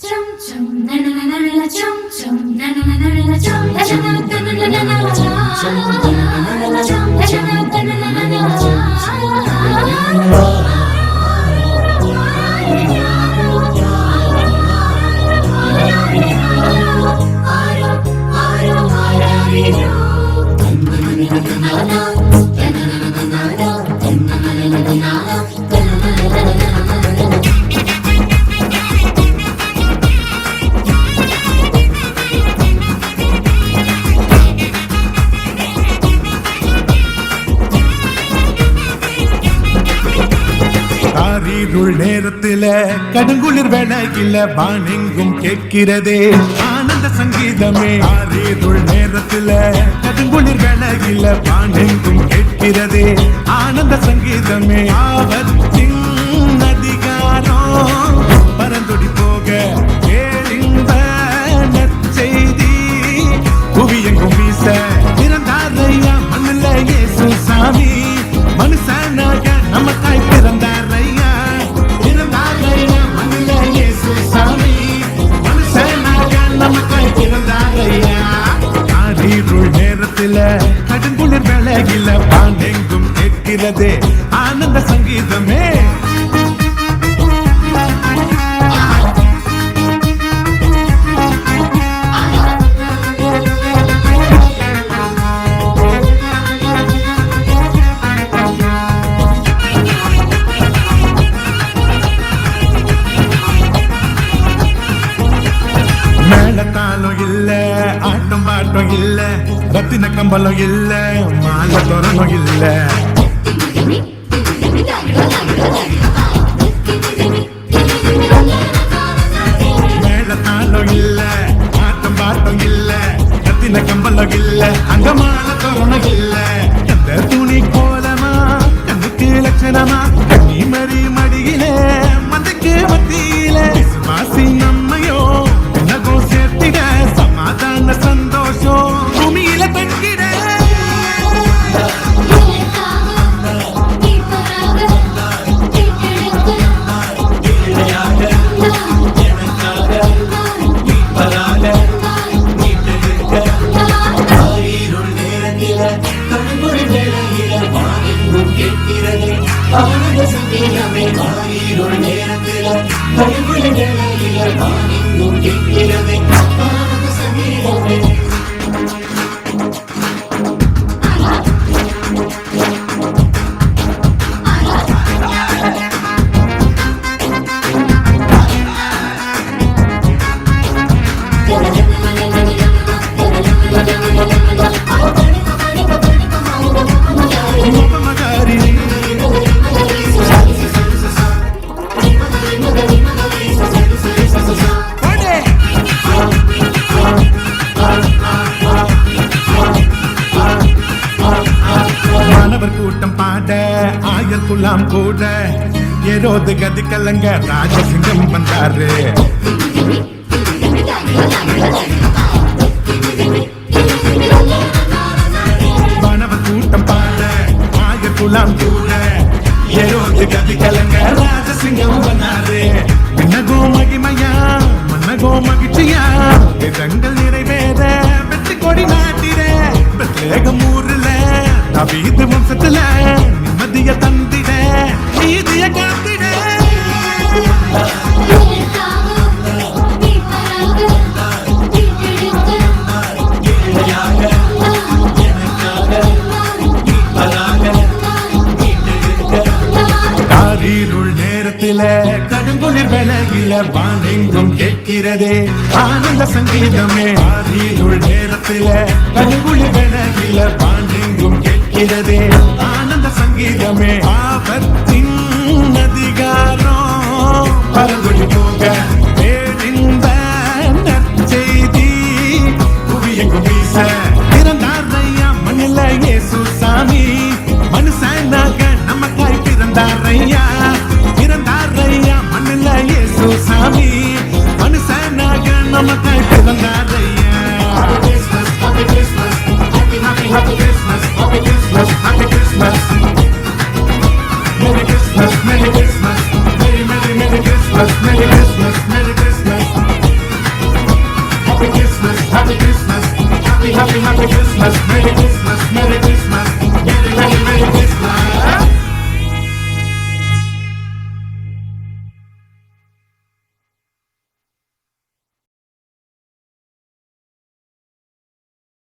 점점 나나나나라 점점 나나나나라 점점 나나나나라 점점 나나나나라 காரிருள் நேரத்தில கடுங்குளிர் வேளையில வானெங்கும் கேட்கிறதே. ஆனந்த சங்கீதமே. காரிருள் நேரத்தில கடுங்குளிர் வேளையில வானெங்கும் கேட்கிறதே. ஆனந்த சங்கீதமே. ஆவத்தின் வானெங்கும் கேட்கிறதே ஆனந்த சங்கீதமே. மேலத்தாலும் இல்லை ஆட்டம் பாட்டம் இல்ல. ரத்தின கம்பளம் இல்ல. மாலை தோரணம் இல்ல. மேளத்தாளம் இல்ல. ஆட்டம் பாட்டம் இல்ல. ரத்தின கம்பளம் இல்ல. அந்த மாலை தோரணம் இல்ல. எந்த துணி கோலமா? எந்தக்கு லட்சணமா கேட்கிறது ஆனந்த சங்கீதமே இருள் நேரத்தில கண்புரி வேளையில வானெங்கும் கேட்கிறது ஆனந்த சங்கீதமே மாணவர் கூட்டம் பாட ஆயர் குலாம் கூட. ஏரோது கதி கலங்க ராஜசிங்கம் வந்தாரு. மாணவர் கூட்டம் பாட ஆயர் குலாம் கூட. ஏரோது கதி கலங்க ராஜசிங்கம் வந்தாரு. மின்னகோ மகிமையா மன்னகோ மகிழ்ச்சியா. இதங்கள் நிறைவேற வெற்றி கொடி நாட்டிட பிரத்யேகம் ஊர்ல வம்சத்துல நிம்மதிய தந்திட நீதிய காத்திட. நேரத்தில கடுங்குளிர் வேளையில வானெங்கும் கேட்கிறதே ஆனந்த சங்கீதமே. காரிருள் நேரத்தில கடுங்குளிர் வேளையில வானெங்கும் ஆனந்த சங்கீதமே. ஆபத்தின் அதிகாரம். பரங்குடி போக பேரின்ப நற்செய்தி. புவியெங்கும் வீச. பிறந்தாரையா மண்ணில இயேசு சாமி. Merry Christmas, Merry